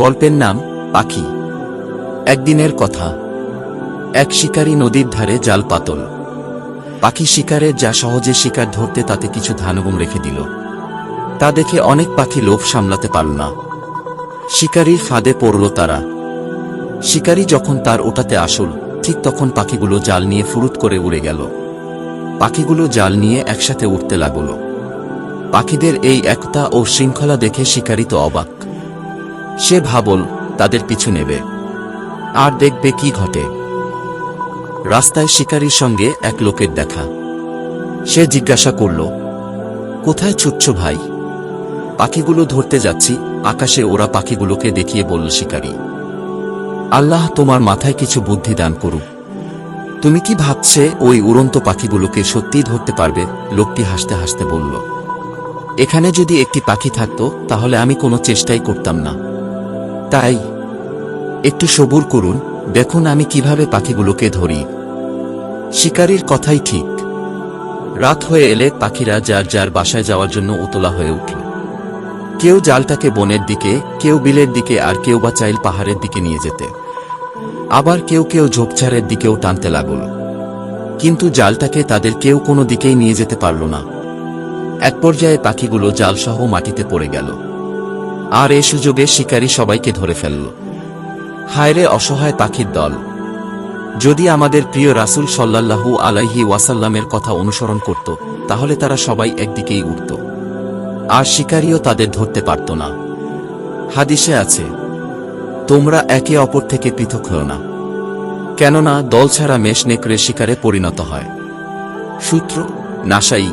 গল্পের নাম পাখি। একদিনের কথা। এক শিকারী নদীর ধারে জাল পাতল। পাখি শিকারে যা সহজে শিকার ধরতে তাতে কিছু ধানগুম রেখে দিল। তা দেখে অনেক পাখি লোভ সামলাতে পারল না। শিকারীর ফাঁদে পড়ল তারা। শিকারী যখন তার ওটাতে আসল, ঠিক তখন পাখিগুলো জাল নিয়ে ফুরুত করে উড়ে গেল। পাখিগুলো জাল নিয়ে একসাথে উঠতে লাগল। পাখিদের এই একতা ও শৃঙ্খলা দেখে শিকারী তো অবাক। সে ভাবল তাদের পিছু নেবে। আর দেখবে কি ঘটে। রাস্তায় শিকারীর সঙ্গে এক লোকের দেখা। সে জিজ্ঞাসা করল, কোথায় ছুটছ ভাই? পাখিগুলো ধরতে যাচ্ছি। আকাশে ওরা পাখিগুলোকে দেখিয়ে বলল শিকারী, আল্লাহ তোমার মাথায় কিছু বুদ্ধি দান করুক। তুমি কি ভাবছে ওই উড়ন্ত পাখিগুলোকে সত্যিই ধরতে পারবে? লোকটি হাসতে হাসতে বলল, এখানে যদি একটি পাখি থাকতো, তাহলে আমি কোনো চেষ্টাই করতাম না। তাই, একটু সবুর করুন, দেখুন আমি কীভাবে পাখিগুলোকে ধরি। শিকারীর কথাই ঠিক। রাত হয়ে এলে পাখিরা যার যার বাসায় যাওয়ার জন্য উতলা হয়ে উঠল। কেউ জালটাকে বনের দিকে, কেউ বিলের দিকে আর কেউ বা চাইল পাহাড়ের দিকে নিয়ে যেতে। আবার কেউ কেউ ঝোপঝাড়ের দিকেও টানতে লাগল। কিন্তু জালটাকে তাদের কেউ কোনো দিকেই নিয়ে যেতে পারল না। এক পর্যায়ে পাখিগুলো জালসহ মাটিতে পড়ে গেল। আর এ সুযোগে শিকারী সবাইকে ধরে ফেলল। হায়রে অসহায় পাখির দল। যদি আমাদের প্রিয় রাসূল সাল্লাল্লাহু আলাইহি ওয়াসাল্লামের কথা অনুসরণ করত, তাহলে তারা সবাই একদিকেই উঠত। আর শিকারীও তাদের ধরতে পারত না। হাদিসে আছে, তোমরা একে অপর থেকে পৃথক হও না। কেননা দল ছাড়া মেষ নেকড়ে শিকারে পরিণত হয়। সূত্র নাসাই।